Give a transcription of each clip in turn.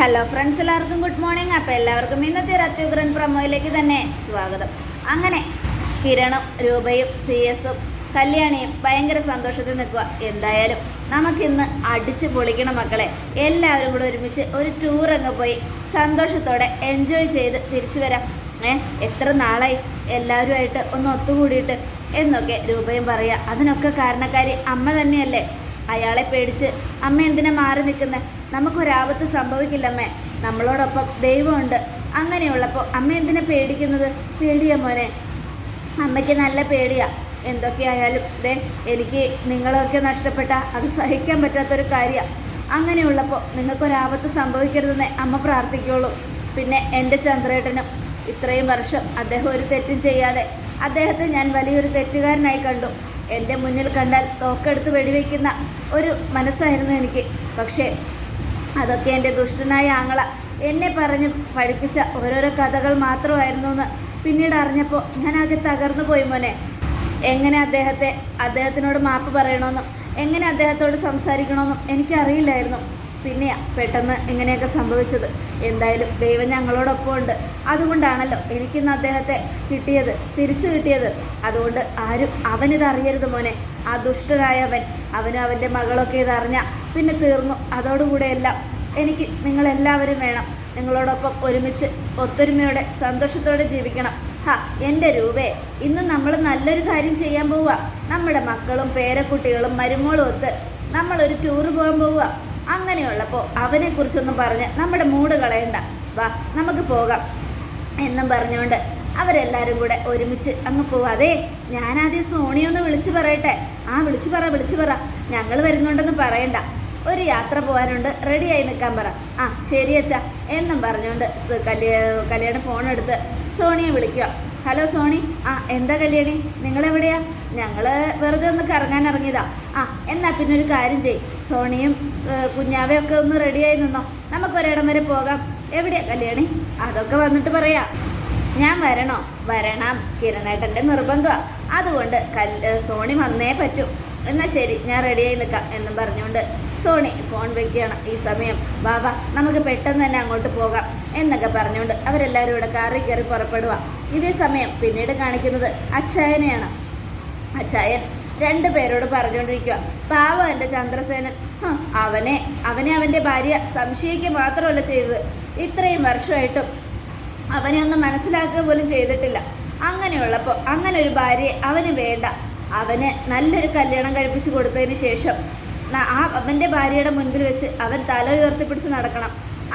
Hello friends എല്ലാവർക്കും good morning അപ്പോൾ എല്ലാവർക്കും ഇന്നത്തെ ഒരു അത്യുഗ്രൻ പ്രമോയിലേക്ക് തന്നെ സ്വാഗതം. അങ്ങനെ കിരണും രൂപയും സി എസും കല്യാണിയും ഭയങ്കര സന്തോഷത്തിൽ നിൽക്കുക. എന്തായാലും നമുക്കിന്ന് അടിച്ച് പൊളിക്കണം മക്കളെ. എല്ലാവരും കൂടെ ഒരുമിച്ച് ഒരു ടൂർ അങ്ങ് പോയി സന്തോഷത്തോടെ എൻജോയ് ചെയ്ത് തിരിച്ചു വരാം. ഏ എത്ര നാളായി? എല്ലാവരുമായിട്ട് ഒന്ന് ഒത്തുകൂടിയിട്ട് എന്നൊക്കെ രൂപയും പറയുക. അതിനൊക്കെ കാരണക്കാരി അമ്മ തന്നെയല്ലേ? അയാളെ പേടിച്ച് അമ്മ എന്തിനാ മാറി നിൽക്കുന്നത് നമുക്കൊരാപത്ത് സംഭവിക്കില്ലമ്മേ. നമ്മളോടൊപ്പം ദൈവമുണ്ട്. അങ്ങനെയുള്ളപ്പോൾ അമ്മ എന്തിനാ പേടിക്കുന്നത്? പേടിയാ മോനെ. അമ്മയ്ക്ക് നല്ല പേടിയാ. എന്തൊക്കെയായാലും ദേ എനിക്ക് നിങ്ങളൊക്കെ നഷ്ടപ്പെട്ട അത് സഹിക്കാൻ പറ്റാത്തൊരു കാര്യമാണ് അങ്ങനെയുള്ളപ്പോൾ നിങ്ങൾക്കൊരാപത്ത് സംഭവിക്കരുതെന്നേ അമ്മ പ്രാർത്ഥിക്കുള്ളൂ. പിന്നെ എന്റെ ചന്ദ്രേട്ടനും ഇത്രയും വർഷം അദ്ദേഹം ഒരു തെറ്റും ചെയ്യാതെ അദ്ദേഹത്തെ ഞാൻ വലിയൊരു തെറ്റുകാരനായി കണ്ടു. എന്റെ മുന്നിൽ കണ്ടാൽ തോക്കെടുത്ത് വെടിവെക്കുന്ന ഒരു മനസ്സായിരുന്നു എനിക്ക്. പക്ഷേ അതൊക്കെ എന്റെ ദുഷ്ടനായ ആങ്ങള എന്നെ പറഞ്ഞ് പഠിപ്പിച്ച ഓരോരോ കഥകൾ മാത്രമായിരുന്നു എന്ന് പിന്നീട് അറിഞ്ഞപ്പോൾ ഞാൻ ആകെ തകർന്നു പോയി മോനെ. എങ്ങനെ അദ്ദേഹത്തെ അദ്ദേഹത്തിനോട് മാപ്പ് പറയണമെന്നും എങ്ങനെ അദ്ദേഹത്തോട് സംസാരിക്കണമെന്നും എനിക്കറിയില്ലായിരുന്നു. പിന്നെയാ പെട്ടെന്ന് ഇങ്ങനെയൊക്കെ സംഭവിച്ചത്. എന്തായാലും ദൈവം ഞങ്ങളോടൊപ്പം ഉണ്ട്. അതുകൊണ്ടാണല്ലോ എനിക്കിന്ന് അദ്ദേഹത്തെ കിട്ടിയത് തിരിച്ചു കിട്ടിയത്. അതുകൊണ്ട് ആരും അവനിത് അറിയരുത് മോനെ. ആ ദുഷ്ടനായവൻ അവനും അവന്റെ മകളൊക്കെ ഇതറിഞ്ഞ പിന്നെ തീർന്നു. അതോടുകൂടെ എല്ലാം എനിക്ക് നിങ്ങളെല്ലാവരും വേണം. നിങ്ങളോടൊപ്പം ഒരുമിച്ച് ഒത്തൊരുമയോടെ സന്തോഷത്തോടെ ജീവിക്കണം. ഹാ എന്റെ രൂപേ ഇന്ന് നമ്മൾ നല്ലൊരു കാര്യം ചെയ്യാൻ പോവുക. നമ്മുടെ മക്കളും പേരക്കുട്ടികളും മരുമോളും ഒത്ത് നമ്മളൊരു ടൂറ് പോകാൻ പോവുക. അങ്ങനെയുള്ളപ്പോൾ അവനെക്കുറിച്ചൊന്നും പറഞ്ഞ് നമ്മുടെ മൂഡ് കളയണ്ട. വാ നമുക്ക് പോകാം. എന്നും പറഞ്ഞുകൊണ്ട് അവരെല്ലാവരും കൂടെ ഒരുമിച്ച് അങ്ങ് പോവാ. അതെ ഞാനാദ്യം സോണിയൊന്ന് വിളിച്ചു പറയട്ടെ. ആ വിളിച്ചു പറ വിളിച്ചു പറ. ഞങ്ങൾ വരുന്നുണ്ടെന്ന് പറയണ്ട. ഒരു യാത്ര പോകാനുണ്ട് റെഡിയായി നിൽക്കാൻ പറ. ആ ശരി അച്ഛാ. എന്നും പറഞ്ഞുകൊണ്ട് കല്യാ കല്യാണ ഫോൺ എടുത്ത് സോണിയെ വിളിക്കുക ഹലോ സോണി. ആ എന്താ കല്യാണി? നിങ്ങളെവിടെയാ? ഞങ്ങൾ വെറുതെ ഒന്ന് കറങ്ങാൻ ഇറങ്ങിയതാ. ആ എന്നാൽ പിന്നെ ഒരു കാര്യം ചെയ് സോണിയും കുഞ്ഞാവയൊക്കെ ഒന്ന് റെഡിയായി നിന്നോ. നമുക്കൊരിടം വരെ പോകാം. എവിടെയാ കല്യാണി? അതൊക്കെ വന്നിട്ട് പറയാ. ഞാൻ വരണോ? വരണം. കിരണേട്ടന്റെ നിർബന്ധമാണ് അതുകൊണ്ട് കൽ സോണി വന്നേ പറ്റൂ. എന്നാൽ ശരി ഞാൻ റെഡിയായി നിൽക്കാം എന്നും പറഞ്ഞുകൊണ്ട് സോണി ഫോൺ വെക്കുകയാണ് ഈ സമയം. ബാബ നമുക്ക് പെട്ടെന്ന് തന്നെ അങ്ങോട്ട് പോകാം എന്നൊക്കെ പറഞ്ഞുകൊണ്ട് അവരെല്ലാവരും ഇവിടെ കാറിൽ കയറി പുറപ്പെടുക ഇതേ സമയം പിന്നീട് കാണിക്കുന്നത് അച്ചായനെയാണ്. അച്ചായൻ രണ്ടു പേരോട് പറഞ്ഞുകൊണ്ടിരിക്കുക പാവം എന്റെ ചന്ദ്രസേനൻ. അവനെ അവനെ അവന്റെ ഭാര്യ സംശയിക്കുക മാത്രമല്ല ചെയ്തത്. ഇത്രയും വർഷമായിട്ടും അവനെ ഒന്നും മനസ്സിലാക്കുക പോലും ചെയ്തിട്ടില്ല. അങ്ങനെയുള്ളപ്പോൾ അങ്ങനെ ഒരു ഭാര്യയെ അവന് വേണ്ട. അവന് നല്ലൊരു കല്യാണം കഴിപ്പിച്ച് കൊടുത്തതിന് ശേഷം ആ അവന്റെ ഭാര്യയുടെ മുൻപിൽ വെച്ച് അവൻ തല ഉയർത്തിപ്പിടിച്ച് നടക്കണം.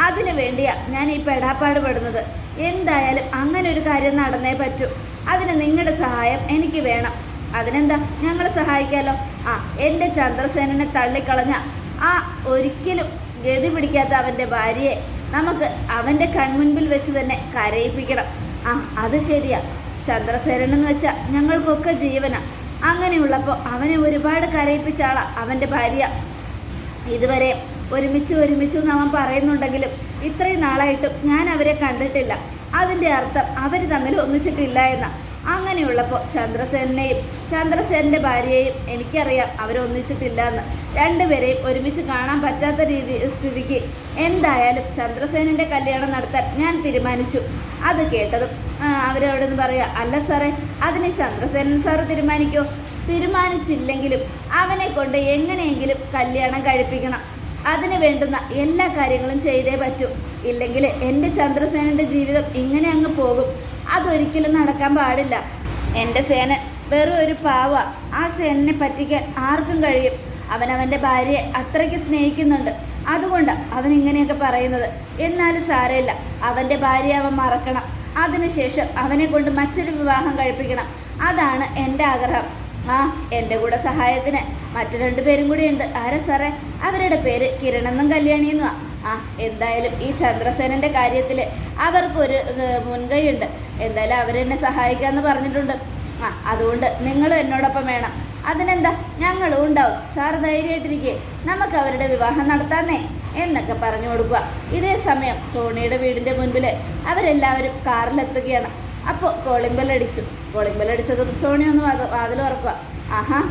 അതിനു വേണ്ടിയാ ഞാൻ ഈ പെടാപ്പാട് പെടുന്നത്. എന്തായാലും അങ്ങനെ ഒരു കാര്യം നടന്നേ പറ്റൂ. അതിന് നിങ്ങളുടെ സഹായം എനിക്ക് വേണം. അതിനെന്താ? ഞങ്ങൾ സഹായിക്കാമല്ലോ ആ എന്റെ ചന്ദ്രസേനനെ തള്ളിക്കളഞ്ഞ ആ ഒരിക്കലും ഗതി പിടിക്കാത്ത അവന്റെ ഭാര്യയെ നമുക്ക് അവന്റെ കൺമുൻപിൽ വെച്ച് തന്നെ കരയിപ്പിക്കണം. ആ അത് ശരിയാ. ചന്ദ്രസേനെന്ന് വെച്ചാൽ ഞങ്ങൾക്കൊക്കെ ജീവനാ. അങ്ങനെയുള്ളപ്പോൾ അവനെ ഒരുപാട് കരയിപ്പിച്ച ആളാ അവന്റെ ഭാര്യ. ഇതുവരെ ഒരുമിച്ച് ഒരുമിച്ചു അവൻ പറയുന്നുണ്ടെങ്കിലും ഇത്രയും നാളായിട്ടും ഞാൻ അവരെ കണ്ടിട്ടില്ല. അതിന്റെ അർത്ഥം അവർ തമ്മിൽ ഒന്നിച്ചിട്ടില്ല എന്ന. അങ്ങനെയുള്ളപ്പോൾ ചന്ദ്രസേനെയും ചന്ദ്രസേനന്റെ ഭാര്യയെയും എനിക്കറിയാം. അവരൊന്നിച്ചിട്ടില്ല എന്ന് രണ്ടുപേരെയും ഒരുമിച്ച് കാണാൻ പറ്റാത്ത രീതി സ്ഥിതിക്ക് എന്തായാലും ചന്ദ്രസേനന്റെ കല്യാണം നടത്താൻ ഞാൻ തീരുമാനിച്ചു. അത് കേട്ടതും അവരവിടെ നിന്ന് പറയുക അല്ല സാറേ അതിന് ചന്ദ്രസേനൻ സാറ് തീരുമാനിക്കോ? തീരുമാനിച്ചില്ലെങ്കിലും അവനെ കൊണ്ട് എങ്ങനെയെങ്കിലും കല്യാണം കഴിപ്പിക്കണം. അതിന് വേണ്ടുന്ന എല്ലാ കാര്യങ്ങളും ചെയ്തേ പറ്റൂ. ഇല്ലെങ്കിൽ എന്റെ ചന്ദ്രസേനന്റെ ജീവിതം ഇങ്ങനെ അങ്ങ് പോകും. അതൊരിക്കലും നടക്കാൻ പാടില്ല. എന്റെ സേന വെറും ഒരു പാവ. ആ സേനനെ പറ്റിക്കാൻ ആർക്കും കഴിയും. അവൻ അവന്റെ ഭാര്യയെ അത്രയ്ക്ക് സ്നേഹിക്കുന്നുണ്ട്. അതുകൊണ്ട് അവൻ ഇങ്ങനെയൊക്കെ പറയുന്നത്. എന്നാലും സാരമില്ല. അവന്റെ ഭാര്യ അവൻ മറക്കണം. അതിനുശേഷം അവനെ കൊണ്ട് മറ്റൊരു വിവാഹം കഴിപ്പിക്കണം. അതാണ് എന്റെ ആഗ്രഹം. ആ എന്റെ കൂടെ സഹായത്തിന് മറ്റു രണ്ടു പേരും കൂടി ഉണ്ട്. ആരാ സാറേ? അവരുടെ പേര് കിരണെന്നും കല്യാണിയെന്നുമാ ആ എന്തായാലും ഈ ചന്ദ്രസേനന്റെ കാര്യത്തിൽ അവർക്കൊരു മുൻകൈ മുൻകൈയുണ്ട്. എന്തായാലും അവരെന്നെ സഹായിക്കാമെന്ന് പറഞ്ഞിട്ടുണ്ട്. ആ അതുകൊണ്ട് നിങ്ങളും എന്നോടൊപ്പം വേണം. അതിനെന്താ? ഞങ്ങളും ഉണ്ടാവും. സാർ ധൈര്യമായിട്ടിരിക്കെ. നമുക്ക് അവരുടെ വിവാഹം നടത്താന്നേ എന്നൊക്കെ പറഞ്ഞു കൊടുക്കുക ഇതേ സമയം സോണിയുടെ വീടിന്റെ മുൻപിൽ അവരെല്ലാവരും കാറിലെത്തുകയാണ്. അപ്പോൾ കോളിംഗ് ബെൽ അടിച്ചു. കോളിംഗ് ബെൽ അടിച്ചതും സോണി ഒന്ന് വാതിൽ ഉറക്കുക ആഹാ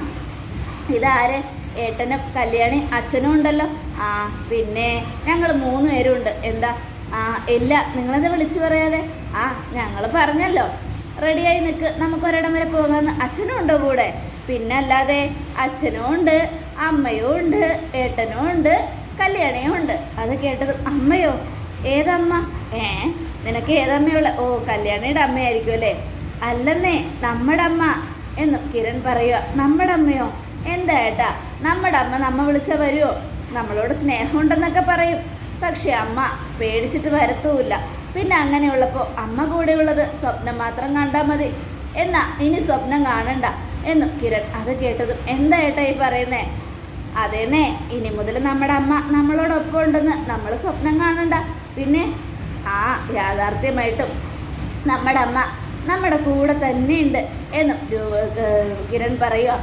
ഇതാര്? ഏട്ടനും കല്യാണി അച്ഛനും ഉണ്ടല്ലോ. ആ പിന്നെ ഞങ്ങൾ മൂന്ന് പേരുണ്ട്. എന്താ? ആ ഇല്ല നിങ്ങളെന്താ വിളിച്ചു പറയാതെ? ആ ഞങ്ങൾ പറഞ്ഞല്ലോ. റെഡിയായി നിൽക്ക് നമുക്ക് ഒരിടം വരെ പോകാമെന്ന് അച്ഛനും ഉണ്ടോ കൂടെ? പിന്നെ അല്ലാതെ അച്ഛനും ഉണ്ട് അമ്മയും ഉണ്ട് ഏട്ടനും ഉണ്ട് കല്യാണിയും ഉണ്ട്. അത് കേട്ടത് അമ്മയോ? ഏതമ്മ? ഏ നിനക്ക് ഏതമ്മയുള്ള? ഓ കല്യാണിയുടെ അമ്മയായിരിക്കും അല്ലേ? അല്ലെന്നേ നമ്മുടെ അമ്മ എന്നു കിരൺ പറയുക നമ്മുടെ അമ്മയോ? എന്താ ഏട്ടാ? നമ്മുടെ അമ്മ നമ്മ വിളിച്ചാൽ വരുമോ നമ്മളോട് സ്നേഹമുണ്ടെന്നൊക്കെ പറയും. പക്ഷെ അമ്മ പേടിച്ചിട്ട് വരത്തുമില്ല. പിന്നെ അങ്ങനെയുള്ളപ്പോൾ അമ്മ കൂടെയുള്ളത് സ്വപ്നം മാത്രം കണ്ടാൽ മതി. എന്നാ ഇനി സ്വപ്നം കാണണ്ട എന്നു കിരൺ അത് കേട്ടതും എന്താ ഏട്ടാ ഈ പറയുന്നേ? അതേന്നേ ഇനി മുതൽ നമ്മുടെ അമ്മ നമ്മളോടൊപ്പം ഉണ്ടെന്ന് നമ്മൾ സ്വപ്നം കാണണ്ട. പിന്നെ ആ യാഥാർത്ഥ്യമായിട്ടും നമ്മുടെ അമ്മ നമ്മുടെ കൂടെ തന്നെയുണ്ട് എന്നും കിരൺ പറയുക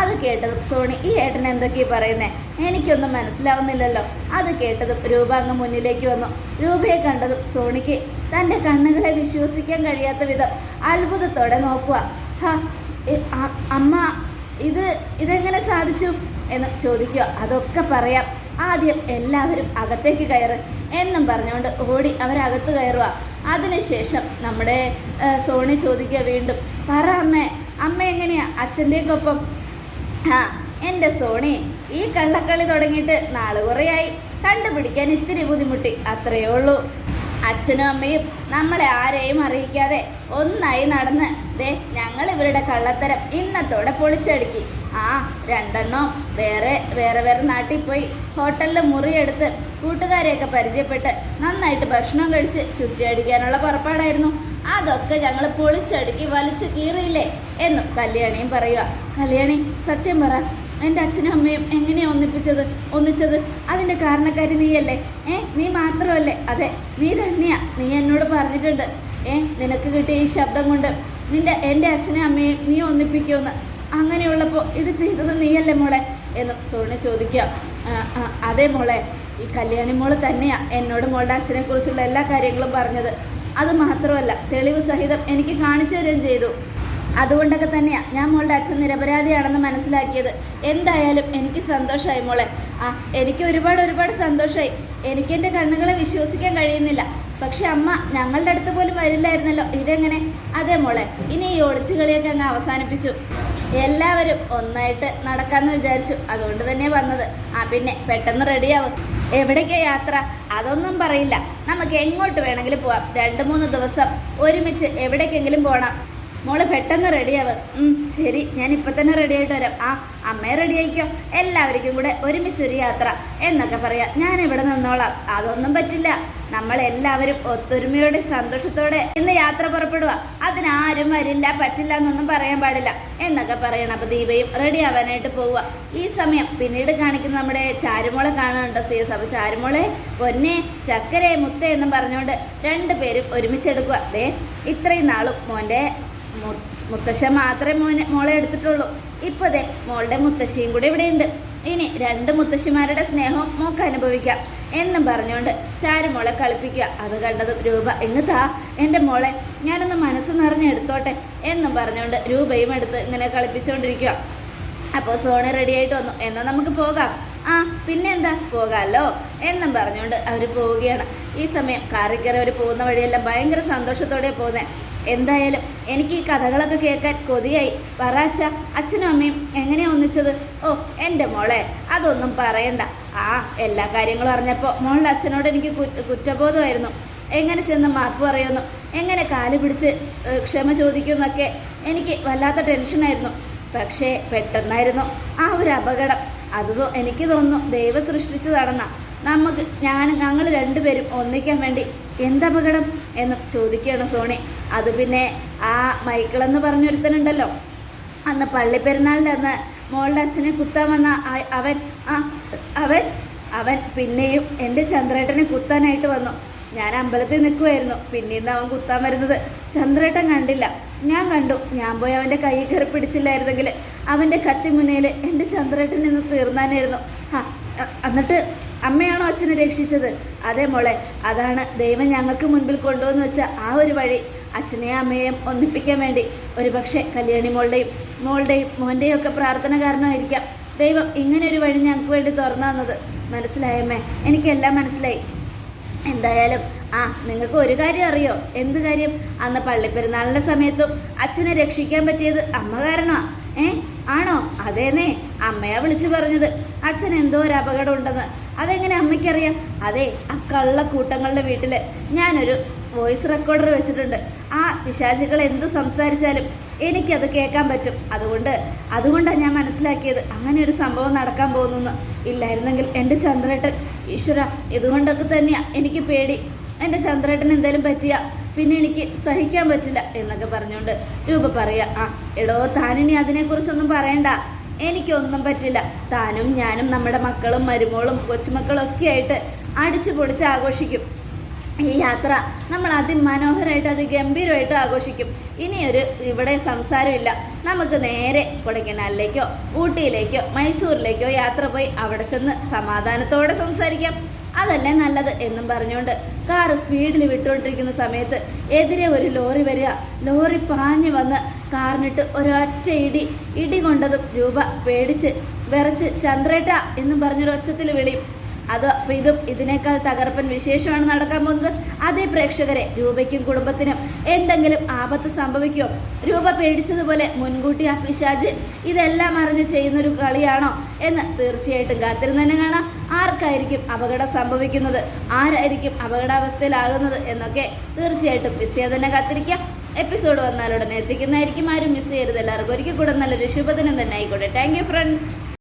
അത് കേട്ടത് സോണി ഈ ഏട്ടൻ എന്തൊക്കെയാ പറയുന്നത് എനിക്കൊന്നും മനസ്സിലാവുന്നില്ലല്ലോ. അത് കേട്ടതും രൂപ അങ്ങ് മുന്നിലേക്ക് വന്നു. രൂപയെ കണ്ടതും സോണിക്ക് തന്റെ കണ്ണുകളെ വിശ്വസിക്കാൻ കഴിയാത്ത വിധം അത്ഭുതത്തോടെ നോക്കുക ഹാ അമ്മ ഇത് ഇതെങ്ങനെ സാധിച്ചു? എന്ന് ചോദിക്കുക അതൊക്കെ പറയാം. ആദ്യം എല്ലാവരും അകത്തേക്ക് കയറ്. എന്നും പറഞ്ഞുകൊണ്ട് ഓടി അവരകത്ത് കയറുക അതിനുശേഷം നമ്മുടെ സോണി ചോദിക്കുക വീണ്ടും പറ അമ്മേ അമ്മ എങ്ങനെയാ? അച്ഛന്റെയൊക്കെ ഒപ്പം ആ എന്റെ സോണി ഈ കള്ളക്കളി തുടങ്ങിയിട്ട് നാളെ കുറേയായി. കണ്ടുപിടിക്കാൻ ഇത്തിരി ബുദ്ധിമുട്ടി അത്രയേ ഉള്ളൂ. അച്ഛനും അമ്മയും നമ്മളെ ആരെയും അറിയിക്കാതെ ഒന്നായി നടന്ന് ദേ ഞങ്ങൾ ഇവരുടെ കള്ളത്തരം ഇന്നത്തോടെ പൊളിച്ചടുക്കി. ആ രണ്ടെണ്ണം വേറെ വേറെ വേറെ നാട്ടിൽ പോയി ഹോട്ടലിൽ മുറിയെടുത്ത് കൂട്ടുകാരെയൊക്കെ പരിചയപ്പെട്ട് നന്നായിട്ട് ഭക്ഷണം കഴിച്ച് ചുറ്റിയടിക്കാനുള്ള പുറപ്പാടായിരുന്നു. അതൊക്കെ ഞങ്ങൾ പൊളിച്ചടുക്കി വലിച്ചു കീറിയില്ലേ? എന്നും കല്യാണിയും പറയുക. കല്യാണി സത്യം പറ എന്റെ അച്ഛനും അമ്മയും എങ്ങനെയാ ഒന്നിപ്പിച്ചത്? ഒന്നിച്ചത് അതിന്റെ കാരണക്കാരി നീയല്ലേ? ഏ നീ മാത്രമല്ലേ? അതെ നീ തന്നെയാ. നീ എന്നോട് പറഞ്ഞിട്ടുണ്ട്. ഏ നിനക്ക് കിട്ടിയ ഈ ശബ്ദം കൊണ്ട് നിന്റെ എന്റെ അച്ഛനും അമ്മയും നീ ഒന്നിപ്പിക്കുമെന്ന്. അങ്ങനെയുള്ളപ്പോൾ ഇത് ചെയ്തത് നീയല്ലേ മോളെ? എന്നും സോണി ചോദിക്കുക. "ആ, ആ, അതെ മോളെ ഈ കല്യാണി മോൾ തന്നെയാ എന്നോട് മോളുടെ അച്ഛനെക്കുറിച്ചുള്ള എല്ലാ കാര്യങ്ങളും പറഞ്ഞത്. അത് മാത്രമല്ല തെളിവ് സഹിതം എനിക്ക് കാണിച്ചു തരുകയും ചെയ്തു. അതുകൊണ്ടൊക്കെ തന്നെയാണ് ഞാൻ മോളുടെ അച്ഛൻ നിരപരാധിയാണെന്ന് മനസ്സിലാക്കിയത്. എന്തായാലും എനിക്ക് സന്തോഷമായി മോളെ. ആ എനിക്ക് ഒരുപാട് ഒരുപാട് സന്തോഷമായി എനിക്ക് എന്റെ കണ്ണുകളെ വിശ്വസിക്കാൻ കഴിയുന്നില്ല. പക്ഷെ അമ്മ ഞങ്ങളുടെ അടുത്ത് പോലും വരില്ലായിരുന്നല്ലോ. ഇതെങ്ങനെ? അതെ മോളെ ഇനി ഈ ഒളിച്ചു കളിയൊക്കെ അങ്ങ് അവസാനിപ്പിച്ചു. എല്ലാവരും ഒന്നായിട്ട് നടക്കാമെന്ന് വിചാരിച്ചു. അതുകൊണ്ട് തന്നെ വന്നത്. ആ പിന്നെ പെട്ടെന്ന് റെഡിയാവും. എവിടേക്കാ യാത്ര? അതൊന്നും പറയില്ല. നമുക്ക് എങ്ങോട്ട് വേണമെങ്കിലും പോവാം. രണ്ട് മൂന്ന് ദിവസം ഒരുമിച്ച് എവിടേക്കെങ്കിലും പോകണം മോൾ പെട്ടെന്ന് റെഡിയാവ് ശരി. ഞാൻ ഇപ്പം തന്നെ റെഡി ആയിട്ട് വരാം. ആ അമ്മയെ റെഡി ആയിക്കോ. എല്ലാവർക്കും കൂടെ ഒരുമിച്ചൊരു യാത്ര എന്നൊക്കെ പറയാം. ഞാൻ ഇവിടെ നിന്നോളാം. അതൊന്നും പറ്റില്ല. നമ്മൾ എല്ലാവരും ഒത്തൊരുമയോടെ സന്തോഷത്തോടെ ഇന്ന് യാത്ര പുറപ്പെടുക. അതിനാരും വരില്ല പറ്റില്ല എന്നൊന്നും പറയാൻ പാടില്ല എന്നൊക്കെ പറയണം. അപ്പോൾ ദീപയും റെഡി ആവാനായിട്ട് പോവുക. ഈ സമയം പിന്നീട് കാണിക്കുന്ന നമ്മുടെ ചാരുമോളെ കാണുന്നുണ്ടോ സീസ് അപ്പോൾ ചാരുമോളെ പൊന്നെ ചക്കരെ മുത്തേ എന്നും പറഞ്ഞുകൊണ്ട് രണ്ടുപേരും ഒരുമിച്ചെടുക്കുക. ദേ ഇത്രയും നാളും മോന്റെ മുത്തശ്ശ മാത്രമേ മോനെ മോളെ എടുത്തിട്ടുള്ളൂ. ഇപ്പോൾ ദേ മോളുടെ മുത്തശ്ശിയും കൂടെ ഇവിടെയുണ്ട് ഇനി രണ്ട് മുത്തശ്ശിമാരുടെ സ്നേഹവും മോക്ക് അനുഭവിക്കാം. എന്നും പറഞ്ഞുകൊണ്ട് ചാരുമോളെ കളിപ്പിക്കുക. അത് കണ്ടതും രൂപ ഇങ്ങ് താ എന്റെ മോളെ ഞാനൊന്ന് മനസ്സ് നിറഞ്ഞ് എടുത്തോട്ടെ? എന്നും പറഞ്ഞുകൊണ്ട് രൂപയും എടുത്ത് ഇങ്ങനെ കളിപ്പിച്ചുകൊണ്ടിരിക്കുക അപ്പോൾ സോണി റെഡി ആയിട്ട് വന്നു. എന്നാൽ നമുക്ക് പോകാം. ആ പിന്നെന്താ? പോകാമല്ലോ എന്നും പറഞ്ഞുകൊണ്ട് അവർ പോവുകയാണ്. ഈ സമയം കാറിൽ കയറി അവർ പോകുന്ന വഴിയെല്ലാം ഭയങ്കര സന്തോഷത്തോടെ പോകുന്നത് എന്തായാലും എനിക്ക് ഈ കഥകളൊക്കെ കേൾക്കാൻ കൊതിയായി. പറച്ച അച്ഛനും അമ്മയും എങ്ങനെയാ ഒന്നിച്ചത്? ഓ എന്റെ മോളെ അതൊന്നും പറയണ്ട. ആ എല്ലാ കാര്യങ്ങളും അറിഞ്ഞപ്പോൾ മോളുടെ അച്ഛനോട് എനിക്ക് കുറ്റബോധമായിരുന്നു. എങ്ങനെ ചെന്ന് മാപ്പ് പറയുന്നു? എങ്ങനെ കാൽ പിടിച്ച് ക്ഷമ ചോദിക്കുമെന്നൊക്കെ എനിക്ക് വല്ലാത്ത ടെൻഷനായിരുന്നു. പക്ഷേ പെട്ടെന്നായിരുന്നു ആ ഒരു അപകടം. അത് എനിക്ക് തോന്നുന്നു ദൈവം സൃഷ്ടിച്ചതാണെന്നാ. നമുക്ക് ഞാൻ ഞങ്ങൾ രണ്ടുപേരും ഒന്നിക്കാൻ വേണ്ടി എന്തപകടം എന്ന് ചോദിക്കുകയാണ് സോണി. അത് പിന്നെ ആ മൈക്കിളെന്ന് പറഞ്ഞൊരുത്തനുണ്ടല്ലോ. അന്ന് പള്ളിപ്പെരുന്നാളിന്റെ അന്ന് മോളുടെ അച്ഛനെ കുത്താൻ വന്ന അവൻ ആ അവൻ അവൻ പിന്നെയും എന്റെ ചന്ദ്രേട്ടനെ കുത്താനായിട്ട് വന്നു. ഞാൻ അമ്പലത്തിൽ നിൽക്കുമായിരുന്നു പിന്നീന്ന് അവൻ കുത്താൻ വരുന്നത് ചന്ദ്രേട്ടൻ കണ്ടില്ല. ഞാൻ കണ്ടു. ഞാൻ പോയി അവന്റെ കൈ കയറി പിടിച്ചില്ലായിരുന്നെങ്കിൽ അവന്റെ കത്തി മുന്നേൽ എന്റെ ചന്ദ്രേട്ടൻ നിന്ന് തീർന്നാനായിരുന്നു. ആ എന്നിട്ട് അമ്മയാണോ അച്ഛനെ രക്ഷിച്ചത്? അതേ മോളെ അതാണ് ദൈവം ഞങ്ങൾക്ക് മുൻപിൽ കൊണ്ടുവന്ന് വെച്ച ആ ഒരു വഴി. അച്ഛനെയും അമ്മയെയും ഒന്നിപ്പിക്കാൻ വേണ്ടി ഒരു പക്ഷേ കല്യാണി മോളുടെയും മോളുടെയും മോന്റെയും ഒക്കെ പ്രാർത്ഥന കാരണമായിരിക്കാം. ദൈവം ഇങ്ങനെ ഒരു വഴി ഞങ്ങൾക്ക് വേണ്ടി തുറന്നു തന്നത്. മനസ്സിലായമ്മേ? എനിക്കെല്ലാം മനസ്സിലായി. എന്തായാലും ആ നിങ്ങൾക്ക് ഒരു കാര്യം അറിയോ? എന്ത് കാര്യം? അന്ന് പള്ളിപ്പെരുന്നാളിന്റെ സമയത്തും അച്ഛനെ രക്ഷിക്കാൻ പറ്റിയത് അമ്മ കാരണമാണ് ഏ? ആണോ? അതേന്നേ. അമ്മയാ വിളിച്ചു പറഞ്ഞത്. അച്ഛൻ എന്തോ ഒരു അപകടം ഉണ്ടെന്ന് അതെങ്ങനെ അമ്മയ്ക്കറിയാം? അതെ ആ കള്ള കള്ളക്കൂട്ടങ്ങളുടെ വീട്ടിൽ ഞാനൊരു വോയിസ് റെക്കോർഡർ വെച്ചിട്ടുണ്ട്. ആ പിശാചുകൾ എന്ത് സംസാരിച്ചാലും എനിക്കത് കേൾക്കാൻ പറ്റും. അതുകൊണ്ട് അതുകൊണ്ടാണ് ഞാൻ മനസ്സിലാക്കിയത് അങ്ങനെ ഒരു സംഭവം നടക്കാൻ പോകുന്നു. ഇല്ലായിരുന്നെങ്കിൽ എന്റെ ചന്ദ്രേട്ടൻ ഈശ്വര ഇതുകൊണ്ടൊക്കെ തന്നെയാണ് എനിക്ക് പേടി. എന്റെ ചന്ദ്രേട്ടൻ എന്തെങ്കിലും പറ്റിയ പിന്നെ എനിക്ക് സഹിക്കാൻ പറ്റില്ല എന്നൊക്കെ പറഞ്ഞുകൊണ്ട് രൂപ പറയുക. ആ എടോ താനിനി അതിനെക്കുറിച്ചൊന്നും പറയണ്ട. എനിക്കൊന്നും പറ്റില്ല. താനും ഞാനും നമ്മുടെ മക്കളും മരുമോളും കൊച്ചുമക്കളും ഒക്കെ ആയിട്ട് അടിച്ചു പൊളിച്ച് ആഘോഷിക്കും. ഈ യാത്ര നമ്മൾ അതിമനോഹരമായിട്ട് അതിഗംഭീരമായിട്ട് ആഘോഷിക്കും. ഇനിയൊരു ഇവിടെ സംസാരമില്ല. നമുക്ക് നേരെ കൊടൈക്കനാലിലേക്കോ ഊട്ടിയിലേക്കോ മൈസൂരിലേക്കോ യാത്ര പോയി അവിടെ ചെന്ന് സമാധാനത്തോടെ സംസാരിക്കാം. അതല്ലേ നല്ലത് എന്നും പറഞ്ഞുകൊണ്ട് കാറ് സ്പീഡിൽ വിട്ടുകൊണ്ടിരിക്കുന്ന സമയത്ത് എതിരെ ഒരു ലോറി വരിക. ലോറി പാഞ്ഞു വന്ന് കാറിനിട്ട് ഒരൊറ്റ ഇടി ഇടി കൊണ്ടതും രൂപ പേടിച്ച് വിറച്ച് ചന്ദ്രേട്ട എന്നും പറഞ്ഞൊരു ഒച്ചത്തിൽ വിളിയും. അത് ഇതും ഇതിനേക്കാൾ തകർപ്പൻ വിശേഷമാണ് നടക്കാൻ പോകുന്നത്. അതേ പ്രേക്ഷകരെ രൂപയ്ക്കും കുടുംബത്തിനും എന്തെങ്കിലും ആപത്ത് സംഭവിക്കുമോ രൂപ പേടിച്ചതുപോലെ മുൻകൂട്ടി ആ പിശാജ് ഇതെല്ലാം അറിഞ്ഞ് ചെയ്യുന്നൊരു കളിയാണോ എന്ന് തീർച്ചയായിട്ടും കാത്തിരുന്ന് തന്നെ കാണാം. ആർക്കായിരിക്കും അപകടം സംഭവിക്കുന്നത്? ആരായിരിക്കും അപകടാവസ്ഥയിലാകുന്നത് എന്നൊക്കെ തീർച്ചയായിട്ടും ചെയ്യാതെ തന്നെ കാത്തിരിക്കാം. എപ്പിസോഡ് വന്നാലുടനെ എത്തിക്കുന്നതായിരിക്കും. ആരും മിസ് ചെയ്യരുത്. എല്ലാവർക്കും ഒരിക്കൽ കൂടെ നല്ലൊരു ശുഭദിനം തന്നെ ആയിക്കോട്ടെ. Thank you friends